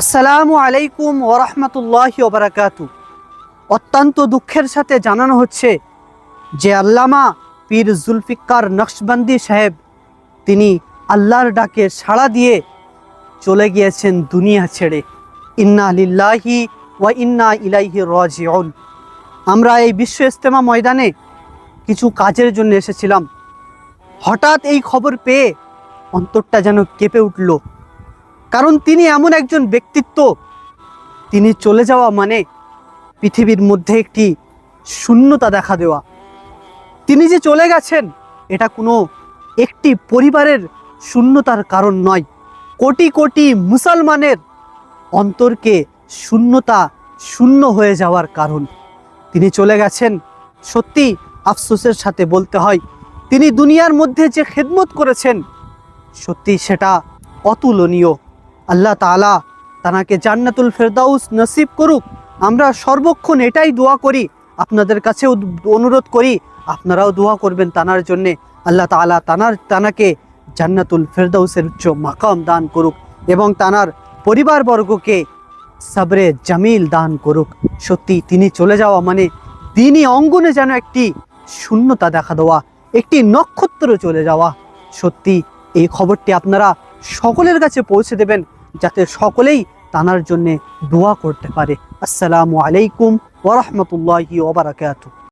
আসসালামু আলাইকুম ওরহমতুল্লাহি ওবরাকাতু অত্যন্ত দুঃখের সাথে জানানো হচ্ছে যে আল্লামা পীর জুলফিকার নকশবন্দি সাহেব, তিনি আল্লাহর ডাকে সাড়া দিয়ে চলে গিয়েছেন দুনিয়া ছেড়ে। ইন্না লিল্লাহি ওয়া ইন্না ইলাইহি রাজিউন। আমরা এই বিশ্ব ইস্তেমা ময়দানে কিছু কাজের জন্য এসেছিলাম। হঠাৎ এই খবর পেয়ে অন্তরটা যেন কেঁপে উঠল। কারণ তিনি এমন একজন ব্যক্তিত্ব। তিনি চলে যাওয়া মানে পৃথিবীর মধ্যে একটি শূন্যতা দেখা দেওয়া। তিনি যে চলে গেছেন, এটা কোনো একটি পরিবারের শূন্যতার কারণ নয়। কোটি কোটি মুসলমানের অন্তরকে শূন্যতা শূন্য হয়ে যাওয়ার কারণ। তিনি চলে গেছেন, সত্যি আফসোসের সাথে বলতে হয়, তিনি দুনিয়ার মধ্যে যে খেদমত করেছেন, সত্যি সেটা অতুলনীয়। আল্লাহ তাআলা তানাকে জান্নাতুল ফেরদাউস নসিব করুক। আমরা সর্বক্ষণ এটাই দোয়া করি, আপনাদের কাছে অনুরোধ করি, আপনারাও দোয়া করবেন তানার জন্যে। আল্লাহ তাআলা তানার, তানাকে জান্নাতুল ফেরদাউসের উচ্চ মাকাম দান করুক এবং তানার পরিবারবর্গকে সাবরে জামিল দান করুক। সত্যি তিনি চলে যাওয়া মানে দিনই অঙ্গনে যেন একটি শূন্যতা দেখা দেওয়া, একটি নক্ষত্র চলে যাওয়া। সত্যি এই খবরটি আপনারা সকলের কাছে পৌঁছে দেবেন। যাতে সকলেই তানার জন্যে দোয়া করতে পারে। আসসালামু আলাইকুম ওরহমতুল্লাহি ওবরাকাতু